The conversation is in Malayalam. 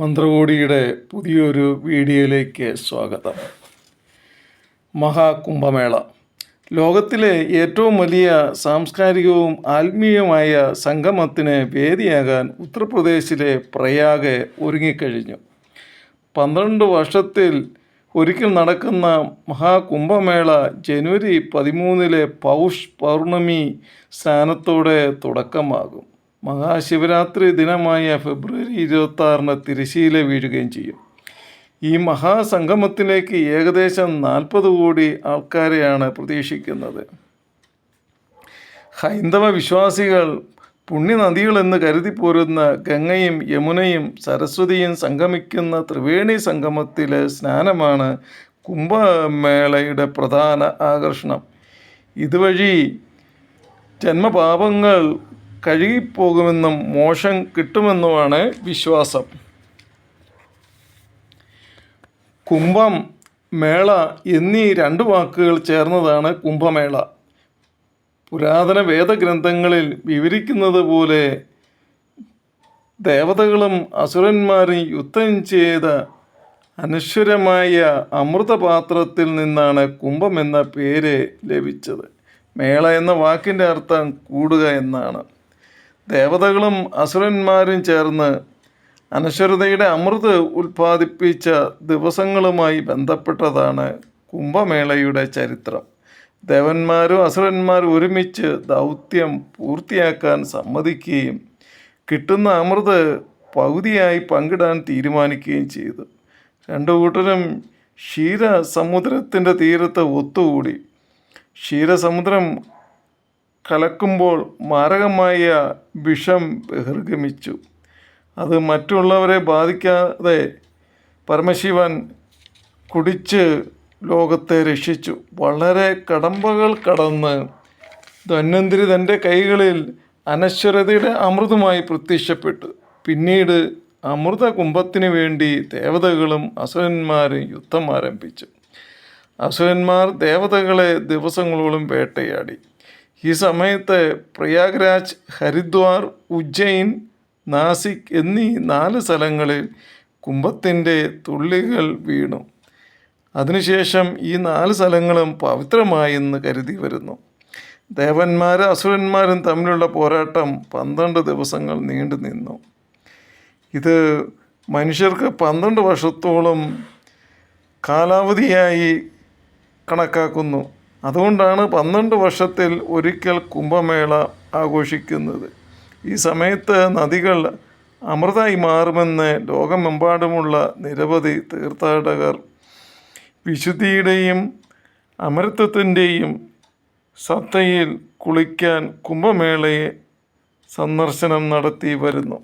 മന്ത്രകോടിയുടെ പുതിയൊരു വീഡിയോയിലേക്ക് സ്വാഗതം. മഹാകുംഭമേള. ലോകത്തിലെ ഏറ്റവും വലിയ സാംസ്കാരികവും ആത്മീയവുമായ സംഗമത്തിന് വേദിയാകാൻ ഉത്തർപ്രദേശിലെ പ്രയാഗ് ഒരുങ്ങിക്കഴിഞ്ഞു. പന്ത്രണ്ട് വർഷത്തിൽ ഒരിക്കൽ നടക്കുന്ന മഹാകുംഭമേള ജനുവരി പതിമൂന്നിലെ പൗഷ് പൗർണമി സ്നാനത്തോടെ തുടക്കമാകും. മഹാശിവരാത്രി ദിനമായ ഫെബ്രുവരി ഇരുപത്തി ആറിന് തിരശ്ശീല വീഴുകയും ചെയ്യും. ഈ മഹാസംഗമത്തിലേക്ക് ഏകദേശം നാൽപ്പത് കോടി ആൾക്കാരെയാണ് പ്രതീക്ഷിക്കുന്നത്. ഹൈന്ദവ വിശ്വാസികൾ പുണ്യനദികളെന്ന് കരുതിപ്പോരുന്ന ഗംഗയും യമുനയും സരസ്വതിയും സംഗമിക്കുന്ന ത്രിവേണി സംഗമത്തിലെ സ്നാനമാണ് കുംഭമേളയുടെ പ്രധാന ആകർഷണം. ഇതുവഴി ജന്മപാപങ്ങൾ കഴുകിപ്പോകുമെന്നും മോശം കിട്ടുമെന്നുമാണ് വിശ്വാസം. കുംഭം മേള എന്നീ രണ്ട് വാക്കുകൾ ചേർന്നതാണ് കുംഭമേള. പുരാതന വേദഗ്രന്ഥങ്ങളിൽ വിവരിക്കുന്നത് പോലെ ദേവതകളും അസുരന്മാരും യുദ്ധം ചെയ്ത അനശ്വരമായ അമൃതപാത്രത്തിൽ നിന്നാണ് കുംഭം എന്ന പേര് ലഭിച്ചത്. മേള എന്ന വാക്കിന്റെ അർത്ഥം കൂടുക എന്നാണ്. ദേവതകളും അസുരന്മാരും ചേർന്ന് അനശ്വരതയുടെ അമൃത് ഉൽപ്പാദിപ്പിച്ച ദിവസങ്ങളുമായി ബന്ധപ്പെട്ടതാണ് കുംഭമേളയുടെ ചരിത്രം. ദേവന്മാരും അസുരന്മാരും ഒരുമിച്ച് ദൗത്യം പൂർത്തിയാക്കാൻ സമ്മതിക്കുകയും കിട്ടുന്ന അമൃത് പകുതിയായി പങ്കിടാൻ തീരുമാനിക്കുകയും ചെയ്തു. രണ്ടു കൂട്ടരും ക്ഷീരസമുദ്രത്തിന്റെ തീരത്ത് ഒത്തുകൂടി. ക്ഷീരസമുദ്രം കലക്കുമ്പോൾ മാരകമായ വിഷം ബഹിർഗമിച്ചു. അത് മറ്റുള്ളവരെ ബാധിക്കാതെ പരമശിവൻ കുടിച്ച് ലോകത്തെ രക്ഷിച്ചു. വളരെ കടമ്പകൾ കടന്ന് ധന്വന്തിരി തന്റെ കൈകളിൽ അനശ്വരതയുടെ അമൃതമായി പ്രത്യക്ഷപ്പെട്ടു. പിന്നീട് അമൃത കുംഭത്തിന് വേണ്ടി ദേവതകളും അസുരന്മാരും യുദ്ധം ആരംഭിച്ചു. അസുരന്മാർ ദേവതകളെ ദിവസങ്ങളോളം വേട്ടയാടി. ഈ സമയത്ത് പ്രയാഗ്രാജ് ഹരിദ്വാർ ഉജ്ജയിൻ നാസിക് എന്നീ നാല് സ്ഥലങ്ങളിൽ കുംഭത്തിന്റെ തുള്ളികൾ വീണു. അതിനുശേഷം ഈ നാല് സ്ഥലങ്ങളും പവിത്രമായെന്ന് കരുതി വരുന്നു. ദേവന്മാരും അസുരന്മാരും തമ്മിലുള്ള പോരാട്ടം പന്ത്രണ്ട് ദിവസങ്ങൾ നീണ്ടു നിന്നു. ഇത് മനുഷ്യർക്ക് പന്ത്രണ്ട് വർഷത്തോളം കാലാവധിയായി കണക്കാക്കുന്നു. അതുകൊണ്ടാണ് പന്ത്രണ്ട് വർഷത്തിൽ ഒരിക്കൽ കുംഭമേള ആഘോഷിക്കുന്നത്. ഈ സമയത്ത് നദികൾ അമൃതായി മാറുമെന്ന് ലോകമെമ്പാടുമുള്ള നിരവധി തീർത്ഥാടകർ വിശുദ്ധിയുടെയും അമരത്വത്തിന്റെയും സത്തയിൽ കുളിക്കാൻ കുംഭമേളയെ സന്ദർശനം നടത്തി വരുന്നു.